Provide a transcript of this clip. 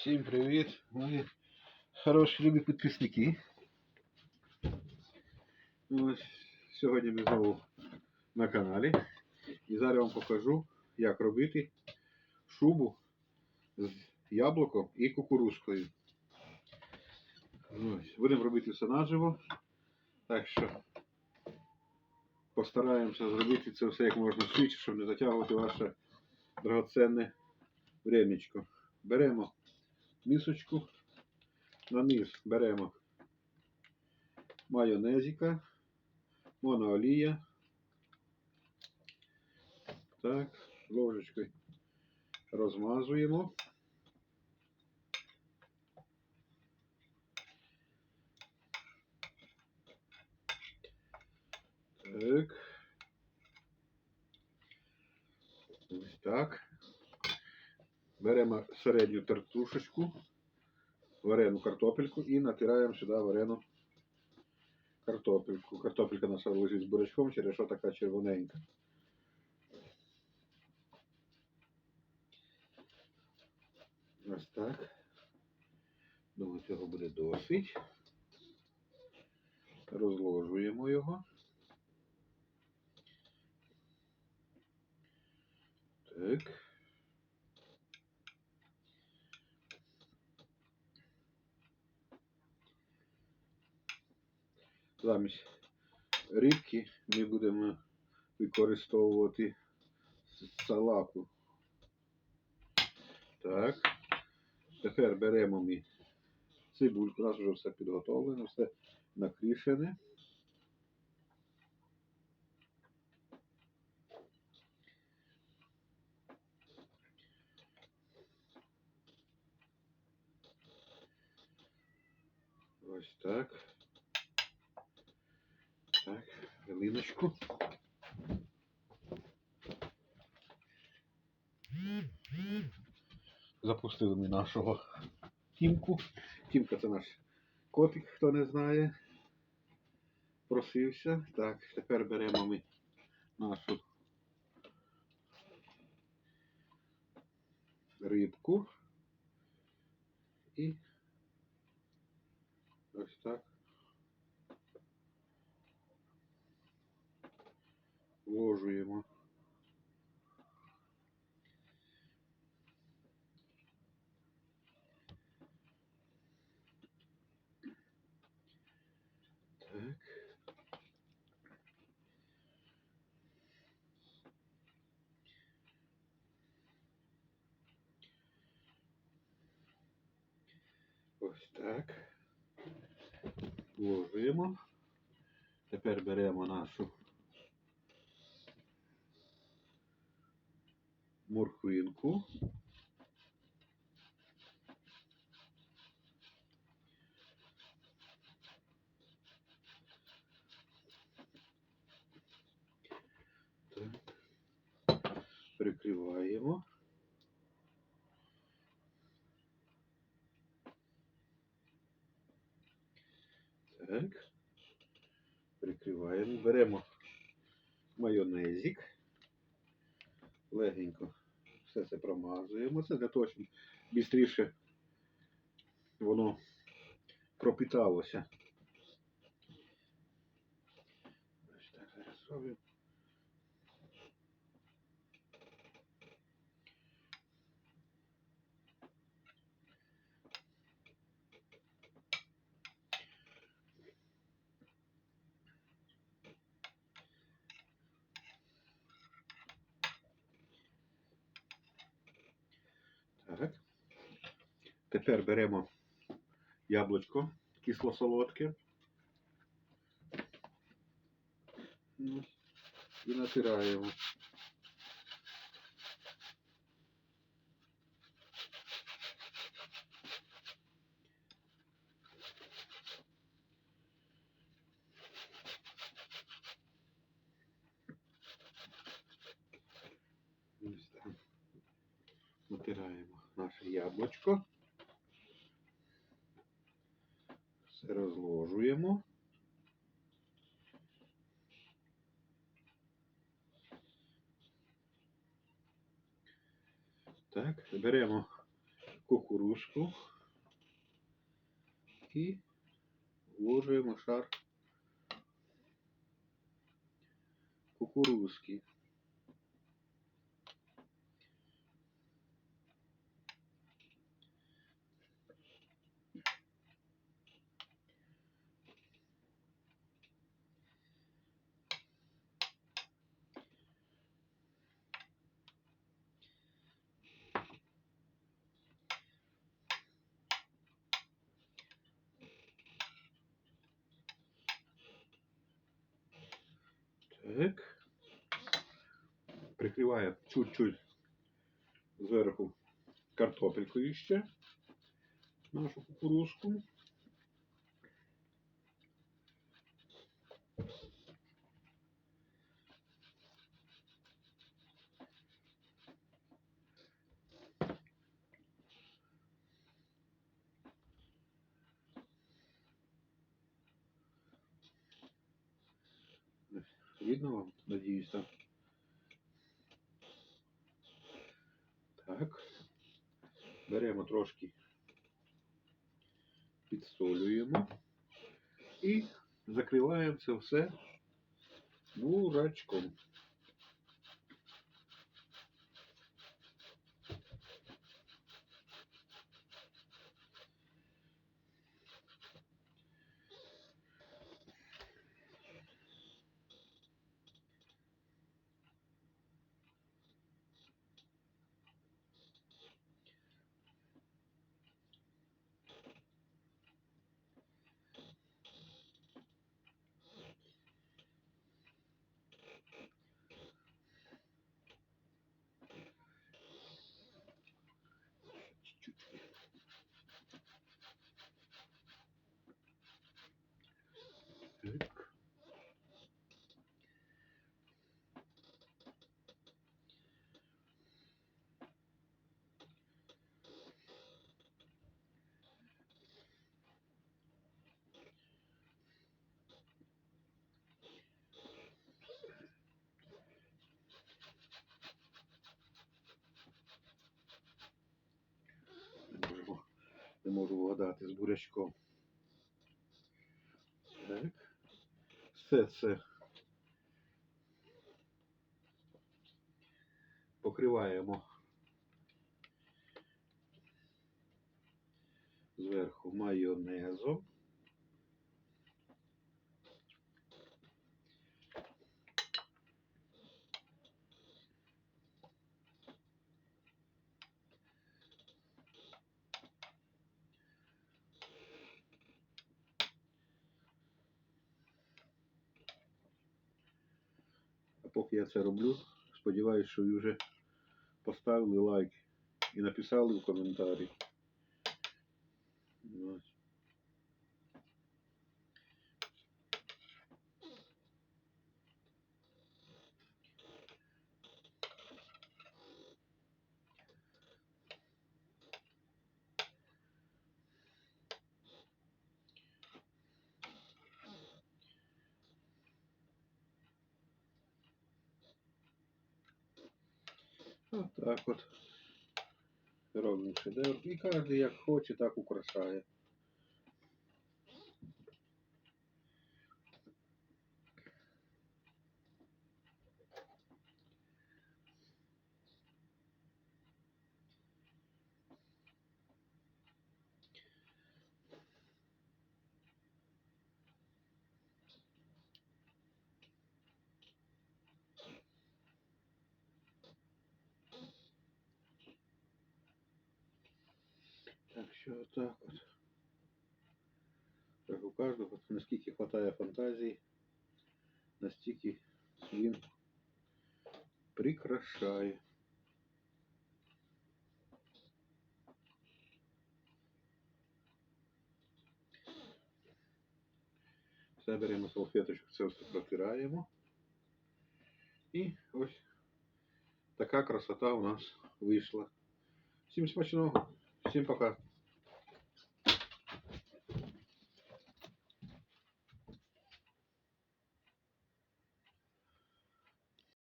Всім привіт, мої хороші любі підписники. Ось, сьогодні ми знову на каналі. І зараз вам покажу, як робити шубу з яблуком і кукурузкою. Ось, будемо робити все наживо. Так що постараємося зробити це все як можна швидше, щоб не затягувати ваше драгоценне времечко. Беремо мисочку, на низ беремо майонезика, моноолія. Так, ложечкою розмазуємо. Так. Ось так. Беремо середню тертушечку, варену картопельку і натираємо сюди варену картопельку. Картопелька наша лежить з бурячком, через що така червоненька. Ось так. Думаю, цього буде досить. Розложуємо його. Так. Замість рибки ми будемо використовувати с- салаку. Так. Тепер беремо ми цибульку. У нас вже все підготовлено, все накрішене. Ось. Так, хвилиночку. Запустили ми нашого Тімку. Тімка це наш котик, хто не знає. Просився. Так, тепер беремо ми нашу рибку. І ось так вложуємо. Так. Ось так. Вложуємо. Тепер беремо нашу морквинку. Прикриваємо. Так. Прикриваємо. Беремо майонезик. Легенько все це промазуємо. Це для того, щоб бістріше воно пропиталося. Ось так зараз робимо. Так. Тепер беремо яблучко кисло-солодке. І натираємо. Натираємо наше яблучко. Все розложуємо. Так, беремо кукурузку і вложуємо шар кукурузки. Так. прикриває чуть-чуть зверху картопелькою ще нашу кукурузку. Видно вам, надіюся. так? Беремо трошки, підсолюємо і закриваємо це все бурачком. Чуть-чуть. Так. Не можу, не можу вгадати з бурячком. Так. Все це покриваємо зверху майонезом. Поки я це роблю, сподіваюся, що ви вже поставили лайк і написали в коментарі. Ось. Вот так вот. Робимо шедевр. І кожен як хоче, так украшає. Так що отак от. Так у кожного, наскільки хватає фантазії, настільки він прикрашає. Все беремо салфеточку, це все протираємо. І ось така красота у нас вийшла. Всім смачного, всім пока.